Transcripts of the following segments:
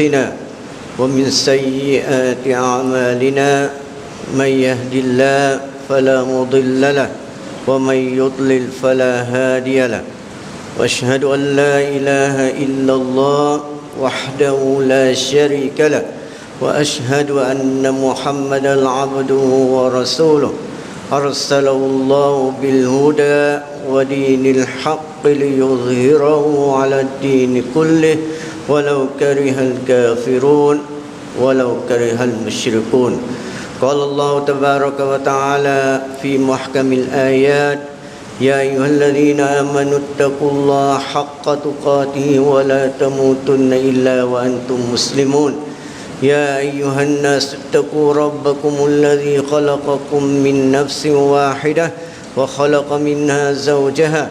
أنفسنا ومن سيئات أعمالنا من يهد الله فلا مضل له ومن يضلل فلا هادي له وأشهد أن لا إله إلا الله وحده لا شريك له وأشهد أن محمدا عبده ورسوله أرسله الله بالهدى ودين الحق ليظهره على الدين كله ولو كره الكافرون ولو كره المشركون. قال الله تبارك وتعالى في محكم الآيات يا أيها الذين آمنوا اتقوا الله حق تقاته ولا تموتن إلا وأنتم مسلمون. يا أيها الناس اتقوا ربكم الذي خلقكم من نفس واحدة وخلق منها زوجها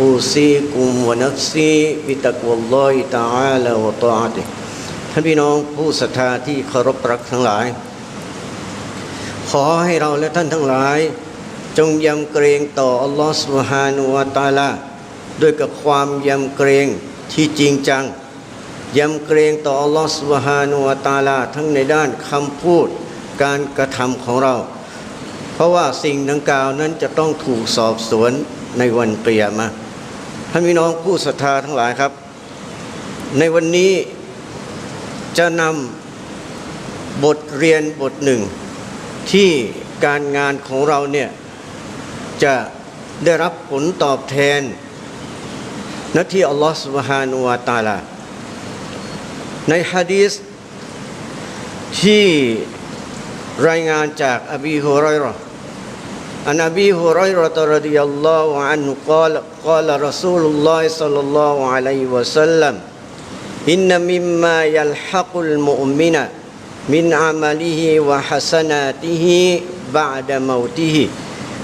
أوصيكم ونفسي بتقوى الله تعالى وطاعته ท่านพี่น้องผู้ศรัทธาที่เคารพรักทั้งหลาย ขอให้เราและท่านทั้งหลาย จงยำเกรงต่ออัลลอฮฺสุบฮานุวาตาลาด้วยกับความยำเกรงที่จริงจังยำเกรงต่ออัลลอฮฺสุบฮานุวาตาลาทั้งในด้านคำพูดการกระทำของเรา เพราะว่าสิ่งดังกล่าวนั้นจะต้องถูกสอบสวนในวันเกียรมา ท่านพี่น้องผู้ศรัทธาทั้งหลายครับ ในวันนี้จะนำบทเรียนบทหนึ่ง ที่การงานของเราเนี่ย จะได้รับผลตอบแทนณที่อัลลอฮฺสุบฮานุวาตาลา ในฮะดีษที่รายงานจากอบีฮุไรเราะห์ عن أبي هريرة رضي الله عنه قال قال رسول الله صلى الله عليه وسلم إن مما يلحق المؤمن من عمله وحسناته بعد موته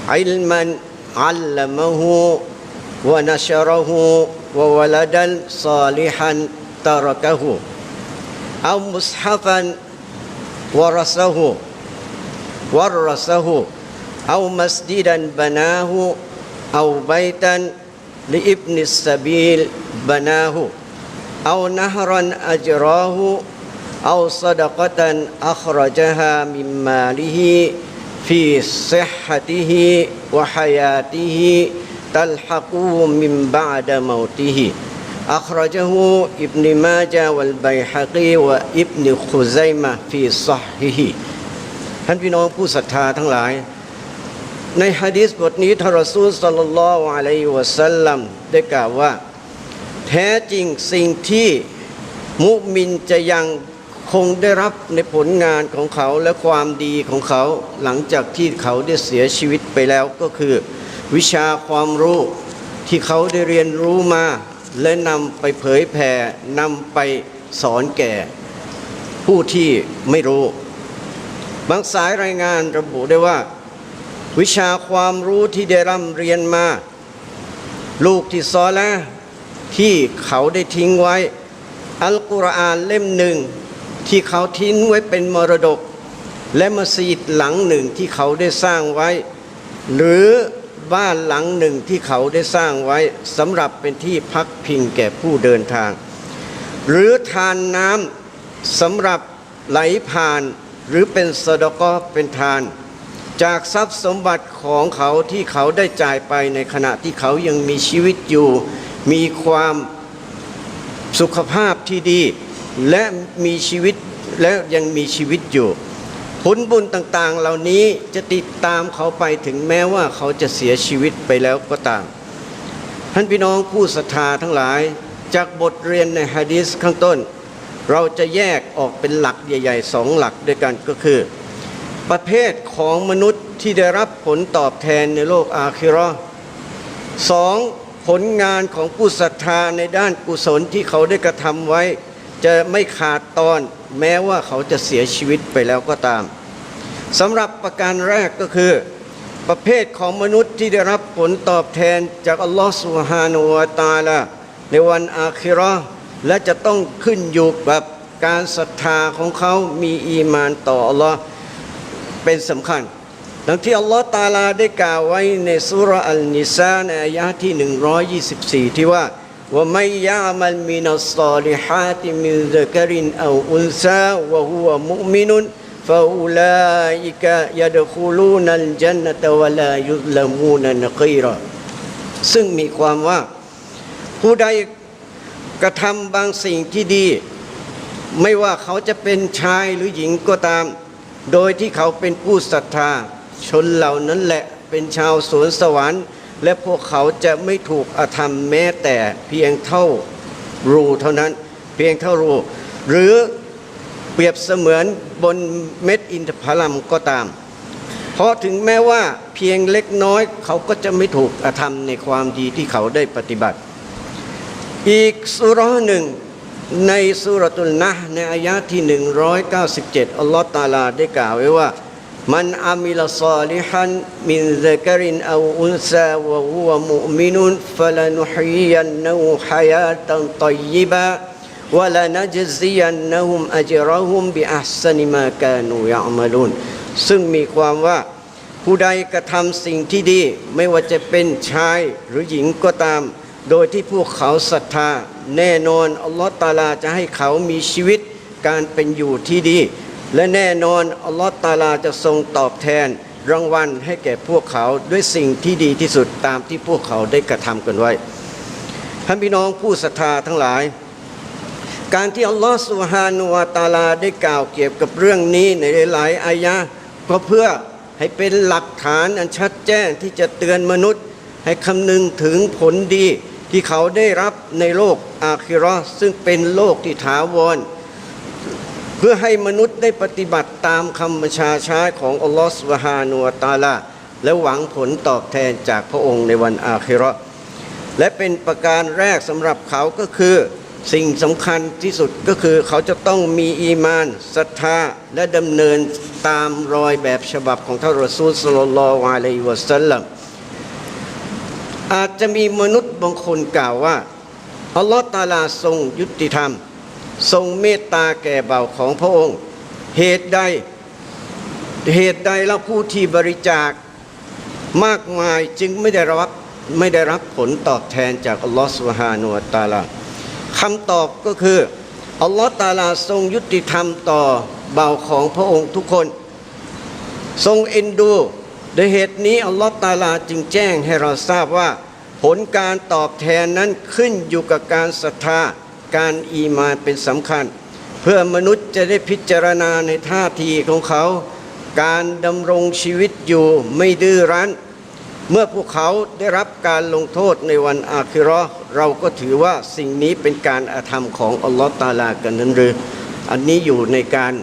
علما علمه ونشره وولدا صالحا تركه أو مصحفا ورثه ورثه أو مسجدا بناه أو بيتا لابن السبيل بناه أو نهرا أجراه أو صدقة أخرجها من ماله في صحته وحياته تلحقه من بعد موته أخرجه ابن ماجه والبيحقي وابن خزيمة في صححه ท่านพี่น้องผู้ศรัทธาทั้งหลาย ในฮะดีษบทนี้ทารซูลสัลลัลลอฮุอะลัยฮิวะสัลลัมได้กล่าวว่า แท้จริงสิ่งที่มุมินจะยังคงได้รับในผลงานของเขาและความดีของเขาหลังจากที่เขาได้เสียชีวิตไปแล้วก็คือ วิชาความรู้ที่เขาได้เรียนรู้มา และนำไปเผยแผ่นำไปสอนแก่ ผู้ที่ไม่รู้ บางสายรายงานระบุได้ว่า วิชาความรู้ที่ได้ร่ำเรียนมา ลูกที่ซอแล้วที่เขาได้ทิ้งไว้ อัลกุรอานเล่มหนึ่ง ที่เขาทิ้งไว้เป็นมรดก และมัสยิดหลังหนึ่งที่เขาได้สร้างไว้ หรือบ้านหลังหนึ่งที่เขาได้สร้างไว้สำหรับเป็นที่พักพิงแก่ผู้เดินทาง หรือทานน้ำสำหรับไหลผ่านหรือเป็นสดกอเป็นทาน จากทรัพย์สมบัติของเขาที่เขาได้จ่ายไปในขณะที่เขายังมีชีวิตอยู่ มีความสุขภาพที่ดี และมีชีวิตและยังมีชีวิตอยู่ ผลบุญต่างๆ เหล่านี้จะติดตามเขาไปถึงแม้ว่าเขาจะเสียชีวิตไปแล้วก็ตาม ท่านพี่น้องผู้ศรัทธาทั้งหลายจากบทเรียนในฮะดีษข้างต้น เราจะแยกออกเป็นหลักใหญ่ๆสองหลักด้วยกันก็คือ ประเภทของมนุษย์ที่ได้รับผลตอบแทนในโลกอาคิราะห์สองผลงานของผู้ศรัทธาในด้านกุศลที่เขาได้กระทำไว้ จะไม่ขาดตอนแม้ว่าเขาจะเสียชีวิตไปแล้วก็ตามสำหรับประการแรกก็คือ ประเภทของมนุษย์ที่ได้รับผลตอบแทนจากอัลลอฮฺสุฮานุวตาลาในวันอาคิราะห์และจะต้องขึ้นอยู่กับการศรัทธาของเขามีอีมานต่ออัลลอฮ์ เป็นสำคัญ ดังที่อัลลอฮ์ตาลาได้กล่าวไว้ในสุรอัลนิซาในอายะที่ 124 ที่ว่าว่าไม่ยามัลมินัสซาลิฮะติมิลกรินอาอุนซาวะฮุวะมุมินุนฟาอูลาอิกะยดคูลูนัลจันนตะวะลายุลมูนันกีรซึ่งมีความว่า ผู้ใดกระทำบางสิ่งที่ดี ไม่ว่าเขาจะเป็นชายหรือหญิงก็ตาม โดยที่เขาเป็นผู้ศรัทธา ชนเหล่านั้นแหละเป็นชาวสวนสวรรค์ และพวกเขาจะไม่ถูกอธรรมแม้แต่เพียงเท่ารูเท่านั้นเพียงเท่ารู หรือเปรียบเสมือนบนเม็ดอินทผลัมก็ตาม เพราะถึงแม้ว่าเพียงเล็กน้อยเขาก็จะไม่ถูกอธรรมในความดีที่เขาได้ปฏิบัติ อีกสุรหนึ่ง ในสุรตุลนะในอายะที่ 197 อัลลอฮฺตาลาได้กล่าวไว้ว่า มันอามิลซาลิฮันมินซักรินอาอุนซาวะฮุวมุมินุนฟลนุฮียันนูฮายาตันตยิบะวลนจซียันนุมอัจรหุมบิอัสนิมากานูยามลุนซึ่งมีความว่าผู้ใดกระทำสิ่งที่ดี ไม่ว่าจะเป็นชายหรือหญิงก็ตาม โดยที่พวกเขาศรัทธา แน่นอนอัลลอฮฺตาลาจะให้เขามีชีวิตการเป็นอยู่ที่ดี และแน่นอนอัลลอฮฺตาลาจะทรงตอบแทนรางวัลให้แก่พวกเขาด้วยสิ่งที่ดีที่สุดตามที่พวกเขาได้กระทำกันไว้ท่านพี่น้องผู้ศรัทธาทั้งหลาย การที่อัลลอฮฺสุฮานุวาตาลาได้กล่าวเกี่ยวกับเรื่องนี้ในหลายอายะก็เพื่อให้เป็นหลักฐานอันชัดแจ้งที่จะเตือนมนุษย์ ให้คำนึงถึงผลดี ที่เขาได้รับในโลกอาคิราะห์ซึ่งเป็นโลกที่ถาวร เพื่อให้มนุษย์ได้ปฏิบัติตามคำบัญชาช้ของอัลลอฮฺสุบฮานุวตาลาและหวังผลตอบแทนจากพระองค์ในวันอาคิราะห์และเป็นประการแรกสำหรับเขาก็คือ สิ่งสำคัญที่สุดก็คือเขาจะต้องมีอีมานศรัทธาและดำเนินตามรอยแบบฉบับของท่านรอซูลสลลัลลอฮุอะลัยวะสัลลัม อาจจะมีมนุษย์บางคนกล่าวว่าอัลลอฮฺตาลาทรงยุติธรรม ทรงเมตตาแก่เบาของพระองค์ เหตุใด เหตุใดแล้วผู้ที่บริจาคมากมายจึงไม่ได้รับไม่ได้รับผลตอบแทนจากอัลลอฮฺสุฮานุวตาลาคำตอบก็คืออัลลอฮฺตาลาทรงยุติธรรมต่อเบาของพระองค์ทุกคน ทรงเอ็นดู โดยเหตุนี้อัลลอฮฺตาลาจึงแจ้งให้เราทราบว่า ผลการตอบแทนนั้นขึ้นอยู่กับการศรัทธาการอีมานเป็นสำคัญ เพื่อมนุษย์จะได้พิจารณาในท่าทีของเขา การดำรงชีวิตอยู่ไม่ดื้อรั้น เมื่อพวกเขาได้รับการลงโทษในวันอาคิราะห์เราก็ถือว่าสิ่งนี้เป็นการอาธรรมของอัลลอฮฺตาลากันนั้นหรือ อันนี้อยู่ในการ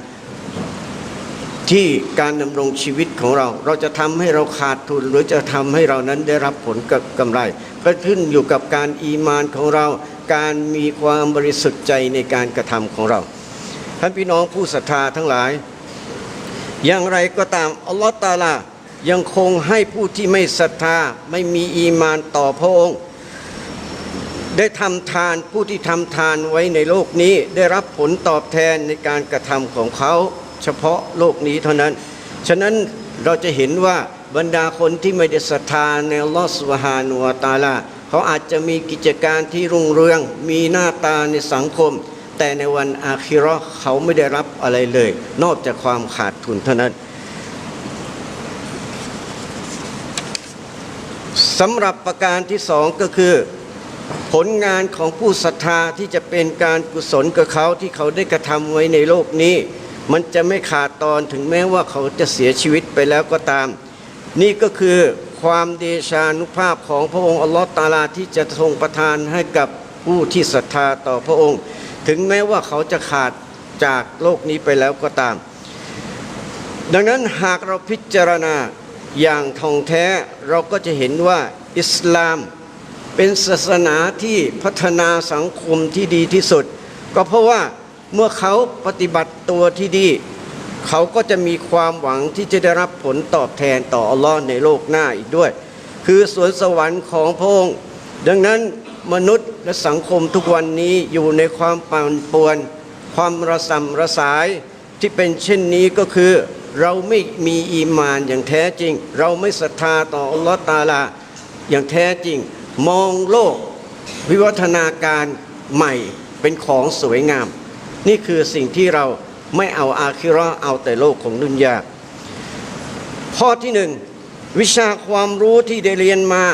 ที่การดำรงชีวิตของเรา เราจะทำให้เราขาดทุน หรือจะทำให้เรานั้นได้รับผลกับกำไร ก็ขึ้นอยู่กับการอีมานของเรา การมีความบริสุทธิ์ใจในการกระทำของเราท่านพี่น้องผู้ศรัทธาทั้งหลาย อย่างไรก็ตามอัลลอฮฺตาลายังคงให้ผู้ที่ไม่ศรัทธาไม่มีอีมานต่อพระองค์ได้ทำทานผู้ที่ทำทานไว้ในโลกนี้ได้รับผลตอบแทนในการกระทำของเขา เฉพาะโลกนี้เท่านั้น ฉะนั้นเราจะเห็นว่าบรรดาคนที่ไม่ได้ศรัทธาในลอสุบฮานุวตาลาเขาอาจจะมีกิจการที่รุ่งเรือง มีหน้าตาในสังคม แต่ในวันอาคิราะห์เขาไม่ได้รับอะไรเลย นอกจากความขาดทุนเท่านั้นสำหรับประการที่สองก็คือ ผลงานของผู้ศรัทธาที่จะเป็นการกุศลกับเขาที่เขาได้กระทำไว้ในโลกนี้ มันจะไม่ขาดตอนถึงแม้ว่าเขาจะเสียชีวิตไปแล้วก็ตาม นี่ก็คือความเดชานุภาพของพระองค์อัลลอฮฺตาลาที่จะทรงประทานให้กับผู้ที่ศรัทธาต่อพระองค์ ถึงแม้ว่าเขาจะขาดจากโลกนี้ไปแล้วก็ตาม ดังนั้นหากเราพิจารณาอย่างท่องแท้เราก็จะเห็นว่าอิสลามเป็นศาสนาที่พัฒนาสังคมที่ดีที่สุด ก็เพราะว่า เมื่อเขาปฏิบัติตัวที่ดี เขาก็จะมีความหวังที่จะได้รับผลตอบแทนต่ออัลลอฮ์ในโลกหน้าอีกด้วย คือสวนสวรรค์ของพระองค์ดังนั้นมนุษย์และสังคมทุกวันนี้อยู่ในความปั่นป่วน ความระสำระสายที่เป็นเช่นนี้ก็คือ เราไม่มีอีมานอย่างแท้จริง เราไม่ศรัทธาต่ออัลลอฮ์ตาลาอย่างแท้จริง มองโลก วิวัฒนาการใหม่เป็นของสวยงาม นี่คือสิ่งที่เราไม่เอาอาคิราะเอาแต่โลกของดุนยาข้อที่หนึ่งวิชาความรู้ที่ได้เรียนมา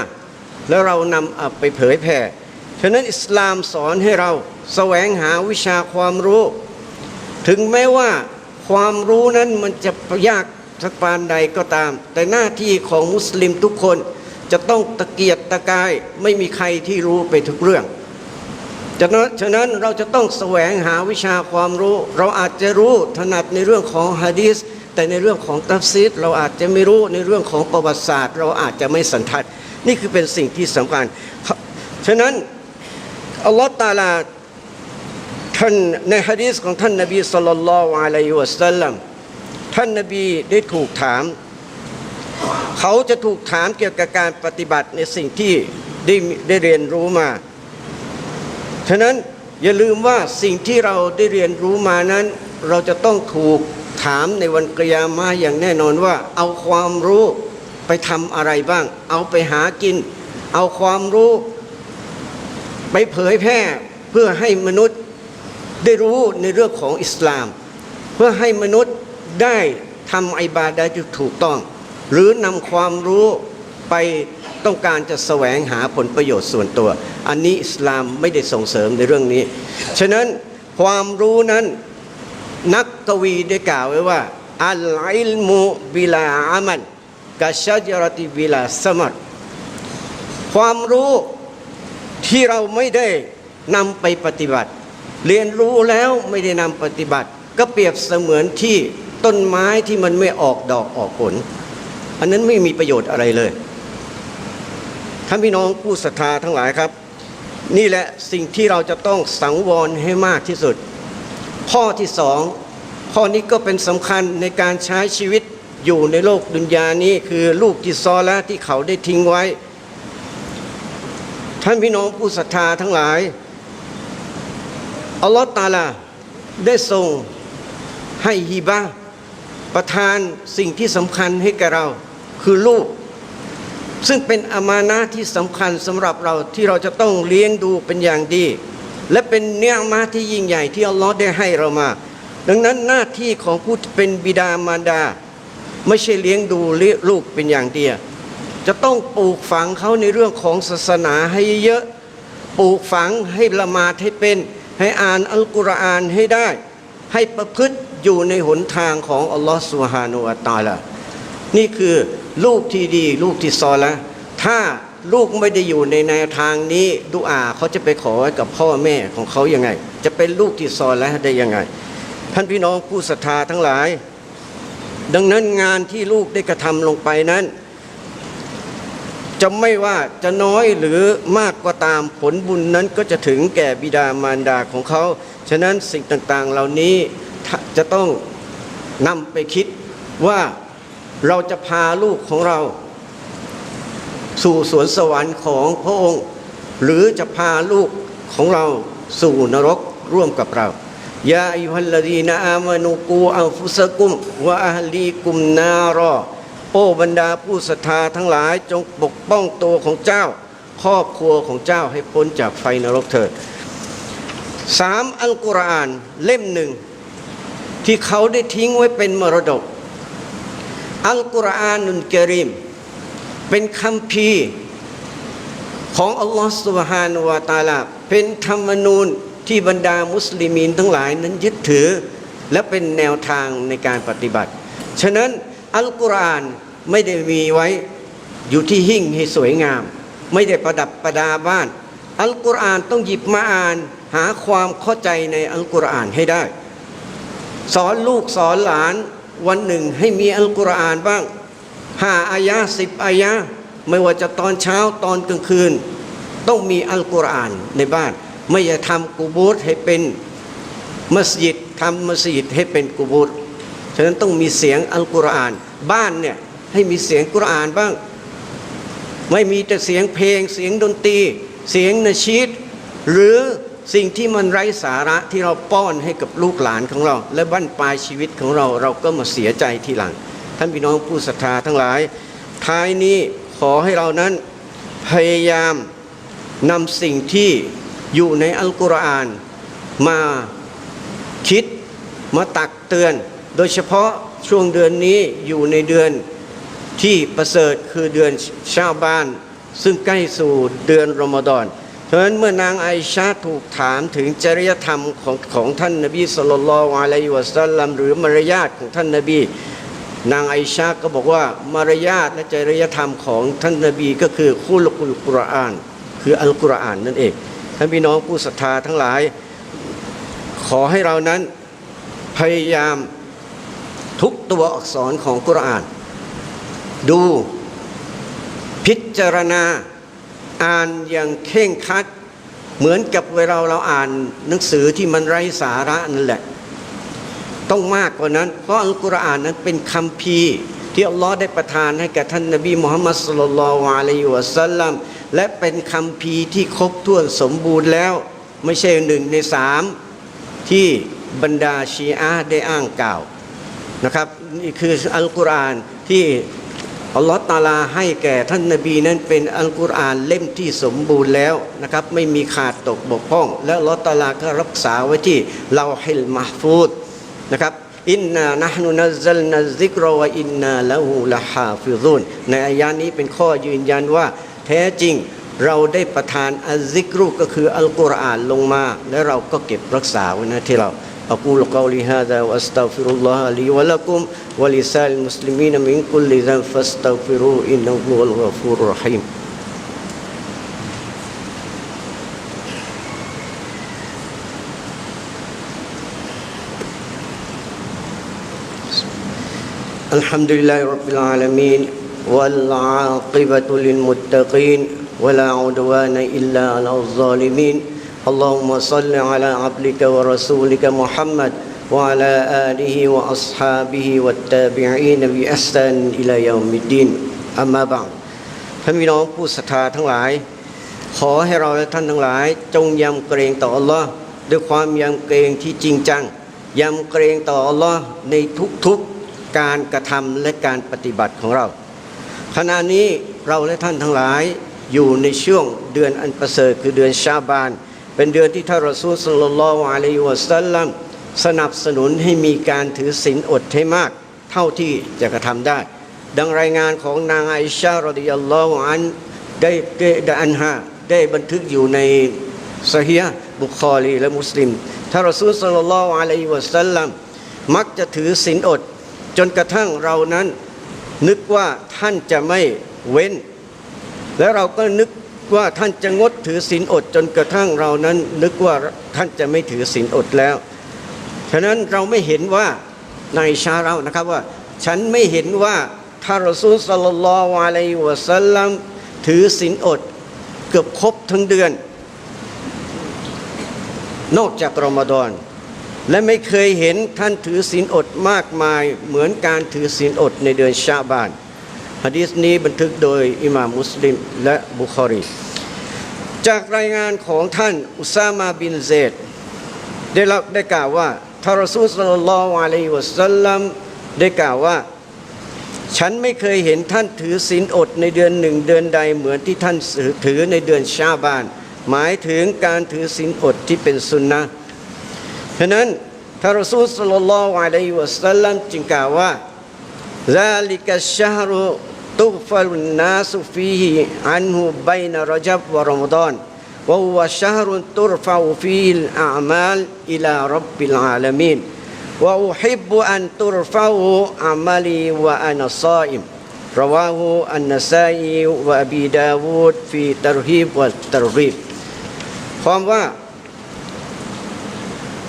แล้วเรานำไปเผยแผ่ฉะนั้นอิสลามสอนให้เราแสวงหาวิชาความรู้ ถึงแม้ว่าความรู้นั้นมันจะยากสักปานใดก็ตาม แต่หน้าที่ของมุสลิมทุกคนจะต้องตะเกียกตะกายไม่มีใครที่รู้ไปทุกเรื่อง ฉะนั้นฉะนั้นเราจะต้องแสวงหาวิชาความรู้ เราอาจจะรู้ถนัดในเรื่องของฮะดีษแต่ในเรื่องของตัฟซีดเราอาจจะไม่รู้ในเรื่องของประวัติศาสตร์ เราอาจจะไม่สันทัด นี่คือเป็นสิ่งที่สำคัญ ฉะนั้นอัลลอฮฺตาลาท่านในฮะดีษของท่านนบีสุลต่านละอะลัยฮิวะสัลลัมท่านนบีได้ถูกถาม เขาจะถูกถามเกี่ยวกับการปฏิบัติในสิ่งที่ได้ได้เรียนรู้มา ฉะนั้นอย่าลืมว่าสิ่งที่เราได้เรียนรู้มานั้น เราจะต้องถูกถามในวันกยามาอย่างแน่นอนว่า เอาความรู้ไปทำอะไรบ้าง เอาไปหากิน เอาความรู้ ไปเผยแพร่เพื่อให้มนุษย์ได้รู้ในเรื่องของอิสลาม เพื่อให้มนุษย์ได้ทำไอบาดะห์ที่ถูกต้อง หรือนำความรู้ไป ต้องการจะแสวงหาผลประโยชน์ส่วนตัว อันนี้อิสลามไม่ได้ส่งเสริมในเรื่องนี้ ฉะนั้นความรู้นั้นนักกวีได้กล่าวไว้ว่าอัลอิลมุบิลาอามันกาชจรติบิลาสมัตความรู้ที่เราไม่ได้นำไปปฏิบัติ เรียนรู้แล้วไม่ได้นำปฏิบัติ ก็เปรียบเสมือนที่ต้นไม้ที่มันไม่ออกดอกออกผล อันนั้นไม่มีประโยชน์อะไรเลย ท่านพี่น้องผู้ศรัทธาทั้งหลายครับ นี่แหละสิ่งที่เราจะต้องสังวรให้มากที่สุด ข้อที่สองข้อนี้ก็เป็นสำคัญในการใช้ชีวิตอยู่ในโลกดุนยานี้คือลูกที่ซอละที่เขาได้ทิ้งไว้ ท่านพี่น้องผู้ศรัทธาทั้งหลายอัลลอฮฺตาลาได้ทรงให้ฮีบะประทานสิ่งที่สำคัญให้แก่เรา คือลูก ซึ่งเป็นอามานะที่สำคัญสำหรับเราที่เราจะต้องเลี้ยงดูเป็นอย่างดี และเป็นเนื้อมาที่ยิ่งใหญ่ที่อัลลอฮ์ได้ให้เรามา ดังนั้นหน้าที่ของผู้เป็นบิดามารดา ไม่ใช่เลี้ยงดูลูกเป็นอย่างเดียวจะต้องปลูกฝังเขาในเรื่องของศาสนาให้เยอะปลูกฝังให้ละหมาดให้เป็น ให้อ่านอัลกุรอานให้ได้ ให้ประพฤติอยู่ในหนทางของอัลลอฮ์สุฮานุอัตตาลานี่คือ ลูกที่ดี ลูกที่ซอละถ้าลูกไม่ได้อยู่ในแนวทางนี้ดุอาเขาจะไปขอกับพ่อแม่ของเขายังไง จะเป็นลูกที่ซอละได้ยังไง ท่านพี่น้องผู้ศรัทธาทั้งหลาย ดังนั้นงานที่ลูกได้กระทำลงไปนั้น จะไม่ว่าจะน้อยหรือมากก็ตามผลบุญนั้นก็จะถึงแก่บิดามารดาของเขา ฉะนั้นสิ่งต่างๆเหล่านี้จะต้องนำไปคิดว่า เราจะพาลูกของเรา สู่สวนสวรรค์ของพระองค์ หรือจะพาลูกของเราสู่นรกร่วมกับเรายาอิฮัลลดีนาอามานุกูอัลฟุสกุมวะอัลลีกุมนารอโอ้บรรดาผู้ศรัทธาทั้งหลายจงปกป้องตัวของเจ้า ครอบครัวของเจ้าให้พ้นจากไฟนรกเถิดสามอัลกุรอานเล่มหนึ่ง ที่เขาได้ทิ้งไว้เป็นมรดก อัลกุรอานุลกิริม เป็นคำพีของอัลลอฮฺสุบฮานวะตาลา เป็นธรรมนูญที่บรรดามุสลิมีนทั้งหลายนั้นยึดถือ และเป็นแนวทางในการปฏิบัติ ฉะนั้นอัลกุรอานไม่ได้มีไว้อยู่ที่หิ่งให้สวยงาม ไม่ได้ประดับประดาบ้าน อัลกุรอานต้องหยิบมาอ่านหาความเข้าใจในอัลกุรอานให้ได้ สอนลูกสอนหลาน วันหนึ่งให้มีอัลกุรอานบ้างห้าอายะสิบอายะไม่ว่าจะตอนเช้าตอนกลางคืน ต้องมีอัลกุรอานในบ้าน ไม่อย่าทำกูบูตให้เป็นมัสยิดทำมัสยิดให้เป็นกุบูรฉะนั้นต้องมีเสียงอัลกุรอาน บ้านเนี่ยให้มีเสียงกุรอานบ้าง ไม่มีแต่เสียงเพลงเสียงดนตรี เสียงนชีดหรือ สิ่งที่มันไร้สาระที่เราป้อนให้กับลูกหลานของเรา และบั้นปลายชีวิตของเราเราก็มาเสียใจทีหลัง ท่านพี่น้องผู้ศรัทธาทั้งหลาย ท้ายนี้ขอให้เรานั้นพยายามนำสิ่งที่อยู่ในอัลกุรอานมาคิดมาตักเตือน โดยเฉพาะช่วงเดือนนี้อยู่ในเดือนที่ประเสริฐคือเดือนชาบาน ซึ่งใกล้สู่เดือนรอมฎอน ฉะนั้นเมื่อนางไอชาถูกถามถึงจริยธรรมของของท่านนบีสุลต่านละอะลัยฮิวะสัลลัมหรือมารยาทของท่านนบี นางไอชาก็บอกว่ามารยาทและจริยธรรมของท่านนบีก็คือคุลกุลกุรอาน คืออัลกุรอานนั่นเองท่านพี่น้องผู้ศรัทธาทั้งหลาย ขอให้เรานั้นพยายามทุกตัวอักษรของกุรอาน ดูพิจารณา อ่านอย่างเข่งคัด เหมือนกับเวลาเราอ่านหนังสือที่มันไร้สาระนั่นแหละ ต้องมากกว่านั้น เพราะอัลกุรอานนั้นเป็นคำพีที่อัลลอฮ์ได้ประทานให้แก่ท่านนบีมุฮัมมัดสุลลัลลอฮุอะลัยฮิวะสัลลัมและเป็นคำพีที่ครบถ้วนสมบูรณ์แล้ว ไม่ใช่หนึ่งในสามที่บรรดาชีอะได้อ้างกล่าวนะครับนี่คืออัลกุรอานที่ อัลลอฮ์ตาลาให้แก่ท่านนบีนั้นเป็นอัลกุรอานเล่มที่สมบูรณ์แล้วนะครับไม่มีขาดตกบกพร่อง และอัลลอฮ์ตาลาก็รักษาไว้ที่เราฮิลมาฟูดนะครับอินนานะฮ์นุนัซลนัซิกรวอินนาละหูละฮาฟิซุนในอายานี้เป็นข้อยืนยันว่า แท้จริงเราได้ประทานอัลซิกรุก็คืออัลกุรอานลงมา และเราก็เก็บรักษาไว้นะที่เรา أقول قولي هذا وأستغفر الله لي ولكم ولسائر المسلمين من كل ذنب فاستغفروه إنه هو الغفور الرحيم. الحمد لله رب العالمين والعاقبة للمتقين ولا عدوان إلا على الظالمين اللهم صل على عبدك ورسولك محمد وعلى آله وأصحابه والتابعين بإحسان إلى يوم الدين أما بعد ท่านพี่น้องผู้ศรัทธาทั้งหลาย ขอให้เราและท่านทั้งหลาย จงยำเกรงต่ออัลลอฮ์ด้วยความยำเกรงที่จริงจังยำเกรงต่ออัลลอฮ์ในทุกๆการกระทำและการปฏิบัติของเรา ขณะนี้เราและท่านทั้งหลายอยู่ในช่วงเดือนอันประเสริฐคือเดือนชาบาน เป็นเดือนที่ท่านรอซูลสัลลัลอฮุอะลัยฮิวะสัลลัมสนับสนุนให้มีการถือศีลอดให้มาก เท่าที่จะกระทำได้ ดังรายงานของนางไอชารดิยัลลอฮุอันได้ได้อันฮะได้บันทึกอยู่ในซะฮีฮ์บุคอรีและมุสลิมท่านรอซูลสัลลัลลอฮุอะลัยฮิวะสัลลัมมักจะถือศีลอด จนกระทั่งเรานั้นนึกว่าท่านจะไม่เว้น และเราก็นึก ว่าท่านจะงดถือศีลอดจนกระทั่งเรานั้น นึกว่าท่านจะไม่ถือศีลอดแล้ว ฉะนั้นเราไม่เห็นว่าในชาเรานะครับว่า ฉันไม่เห็นว่าท่านรอซูลสัลลัลลอฮุอะลัยฮิวะสัลลัมถือศีลอดเกือบครบทั้งเดือน นอกจากรอมฎอนและไม่เคยเห็นท่านถือศีลอดมากมายเหมือนการถือศีลอดในเดือนชาบาน ฮะดีษนี้บันทึกโดยอิหม่ามมุสลิมและบุคอรี จากรายงานของท่านอุซามาบินเซดได้รับได้กล่าวว่าท่านรอซูลสัลลัลลอฮุอะลัยฮิวะสัลลัมได้กล่าวว่า ฉันไม่เคยเห็นท่านถือศีลอดในเดือนหนึ่งเดือนใดเหมือนที่ท่านถือในเดือนชาบาน หมายถึงการถือศีลอดที่เป็นสุนนะห์ ฉะนั้นท่านรอซูลสัลลัลลอฮุอะลัยฮิวะสัลลัมจึงกล่าวว่า ذلك الشهر تغفل الناس فيه عنه بين رجب ورمضان وهو شهر ترفع فيه الأعمال إلى رب العالمين وأحب أن ترفع عملي وأنا صائم رواه النسائي وأبي داود في ترهيب والترغيب ความว่า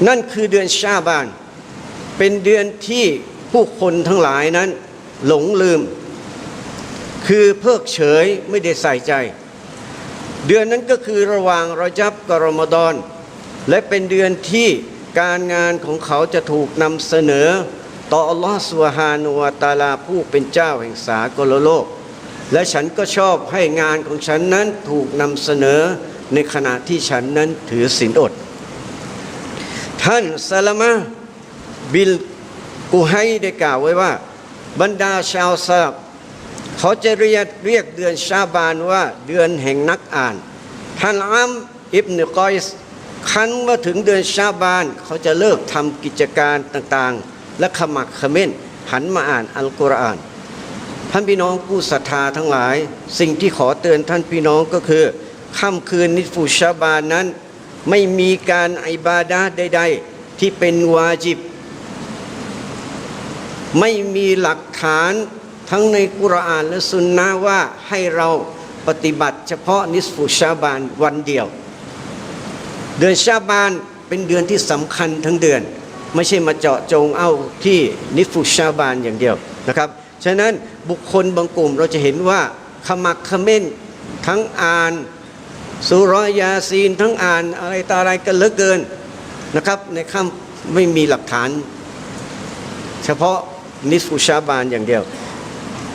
นั่นคือเดือนชาบาน เป็นเดือนที่ผู้คนทั้งหลายนั้น หลงลืม คือเพิกเฉยไม่ได้ใส่ใจ เดือนนั้นก็คือระหว่างรอจับกรมฎอน และเป็นเดือนที่การงานของเขาจะถูกนำเสนอ ต่ออัลลอฮฺสุฮานุวตาลาผู้เป็นเจ้าแห่งสากลโลก และฉันก็ชอบให้งานของฉันนั้นถูกนำเสนอในขณะที่ฉันนั้นถือศีลอด ท่านซาลามะบิลกูไฮได้กล่าวไว้ว่า บรรดาชาวซาบ เขาจะเรียกเรียกเดือนชาบานว่าเดือนแห่งนักอ่าน ท่านอัมอิบนุกอยส์คันว่าถึงเดือนชาบาน เขาจะเลิกทำกิจการต่างๆ และขมักเขม้นหันมาอ่านอัลกุรอาน ท่านพี่น้องผู้ศรัทธาทั้งหลาย สิ่งที่ขอเตือนท่านพี่น้องก็คือค่ำคืนนิฟูชาบานนั้น ไม่มีการอิบาดาใด ๆ ที่เป็นวาจิบ ไม่มีหลักฐาน ทั้งในกุรอานและสุนนะว่าให้เราปฏิบัติเฉพาะนิสฟูชาบานวันเดียว เดือนชาบานเป็นเดือนที่สำคัญทั้งเดือน ไม่ใช่มาเจาะจงเอาที่นิสฟูชาบานอย่างเดียวนะครับฉะนั้นบุคคลบางกลุ่มเราจะเห็นว่าขมักเขม้นทั้งอ่านสุรยาซีนทั้งอ่านอะไรต่ออะไรกันเหลือเกินนะครับ ในคำไม่มีหลักฐาน เฉพาะนิสฟูชาบานอย่างเดียว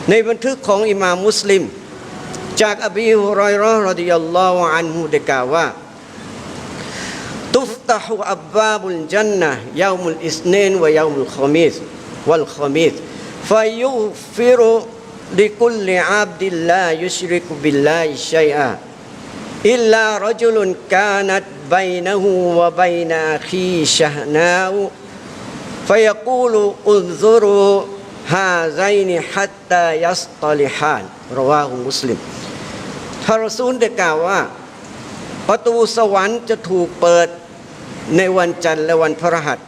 ในบันทึกของอิหม่ามมุสลิม จากอบีฮุรอยเราะห์รดิยัลลอฮุอันฮุได้กล่าวว่า تفتح أبواب الجنة يوم الاثنين ويوم الخميس والخميس فيغفر لكل عبد لا يشرك بالله شيئا إلا رجل كانت بينه وبين أخيه شهناء فيقول انظروا ฮาไซนิฮัตตายัสตอลิฮานรว่าของมุสลิมทารซูลได้กล่าวว่า ประตูสวรรค์จะถูกเปิดในวันจันทร์และวันพระหัส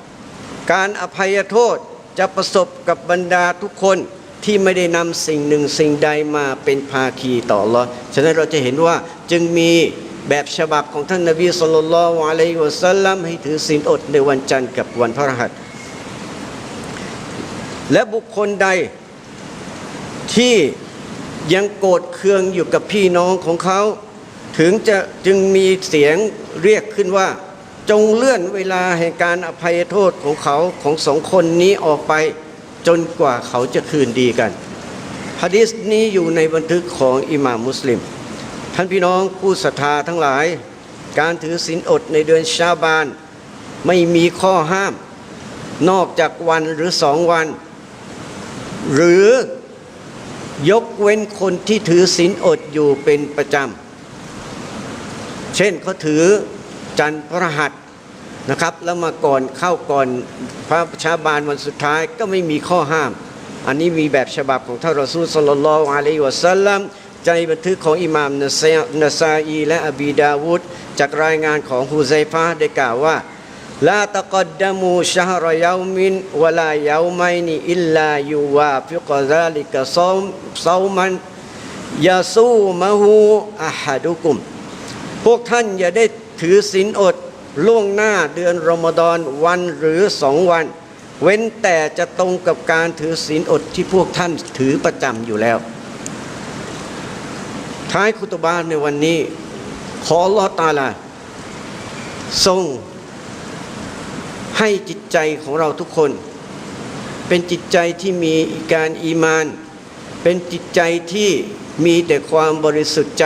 การอภัยโทษจะประสบกับบรรดาทุกคนที่ไม่ได้นำสิ่งหนึ่งสิ่งใดมาเป็นภาคีต่อรอฉะนั้นเราจะเห็นว่าจึงมีแบบฉบับของท่านนบีสุลต่านละวะลัยวสลลัมให้ถือศีลอดในวันจันทร์กับวันพระหัส และบุคคลใดที่ยังโกรธเคืองอยู่กับพี่น้องของเขา ถึงจะจึงมีเสียงเรียกขึ้นว่า จงเลื่อนเวลาแห่งการอภัยโทษของเขาของสองคนนี้ออกไป จนกว่าเขาจะคืนดีกันฮะดิษนี้อยู่ในบันทึกของอิหม่ามมุสลิม ท่านพี่น้องผู้ศรัทธาทั้งหลาย การถือศีลอดในเดือนชาบาน ไม่มีข้อห้าม นอกจากวันหรือสองวัน หรือยกเว้นคนที่ถือศีลอดอยู่เป็นประจำ เช่นเขาถือจันทร์พระหัสนะครับ แล้วมาก่อนเข้าก่อนพระชาบานวันสุดท้ายก็ไม่มีข้อห้าม อันนี้มีแบบฉบับของท่านรอซูลสลลลอฮอะลัยวะสัลลัมใจบันทึกของอิหม่ามนาซานซาอี และอบีดาวุดจากรายงานของฮุไซฟาได้กล่าวว่า ลาตะกดดมูชฮรยามินวลายามัยนีอิลลายูวาฟิกซาลิกะซอมซามันยาซูมะฮูอะฮัดุกุม พวกท่านอย่าได้ถือศีลอดล่วงหน้าเดือนรอมฎอนวันหรือสองวัน เว้นแต่จะตรงกับการถือศีลอดที่พวกท่านถือประจำอยู่แล้ว ท้ายคุตบาในวันนี้ ขอลอตาลาทรง ให้จิตใจของเราทุกคน เป็นจิตใจที่มีการอีมาน เป็นจิตใจที่มีแต่ความบริสุทธิ์ใจ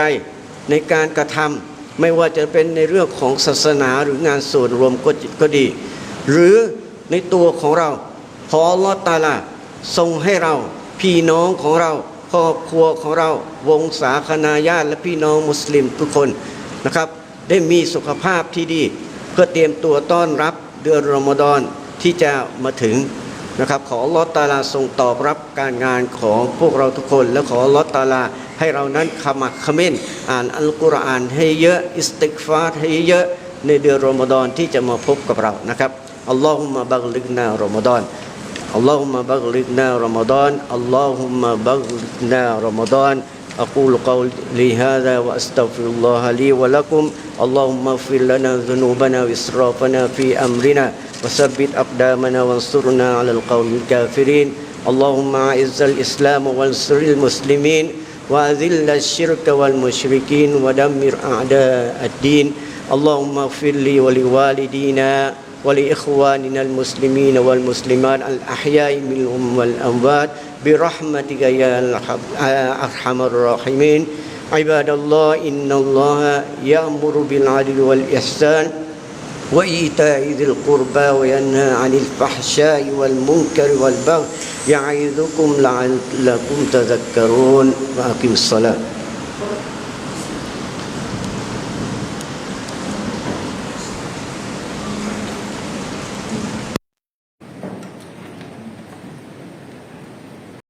ในการกระทำไม่ว่าจะเป็นในเรื่องของศาสนาหรืองานส่วนรวมก็ก็ดี หรือในตัวของเราขอลอตาลาทรงให้เราพี่น้องของเราครอบครัวของเราวงศาคณาญาติและพี่น้องมุสลิมทุกคนนะครับ ได้มีสุขภาพที่ดี เพื่อเตรียมตัวต้อนรับ เดือนรอมฎอนที่จะมาถึงนะครับขอลอตตาลาทรงตอบรับการงานของพวกเราทุกคน และขอลอตตาลาให้เรานั้นขมักขมิ้น อ่านอัลกุรอานให้เยอะอิสติกฟาให้เยอะในเดือนรอมฎอนที่จะมาพบกับเรานะครับอัลลอฮุมะบักลิกนารอมฎอนอัลลอฮุมะบักลิกนารอมฎอนอัลลอฮุมะบักลิกนารอมฎอน أقول قولي هذا وأستغفر الله لي ولكم. اللهم اغفر لنا ذنوبنا وإسرافنا في أمرنا وثبت أقدامنا وانصرنا على القوم الكافرين. اللهم أعز الإسلام وانصر المسلمين وأذل الشرك والمشركين ودمر أعداء الدين. اللهم اغفر لي ولوالدينا ولإخواننا المسلمين والمسلمات الأحياء منهم والأموات برحمتك يا أرحم الراحمين. عباد الله إن الله يأمر بالعدل والإحسان وإيتاء ذي القربى وينهى عن الفحشاء والمنكر والبغي يعظكم لعلكم تذكرون وأقم الصلاة.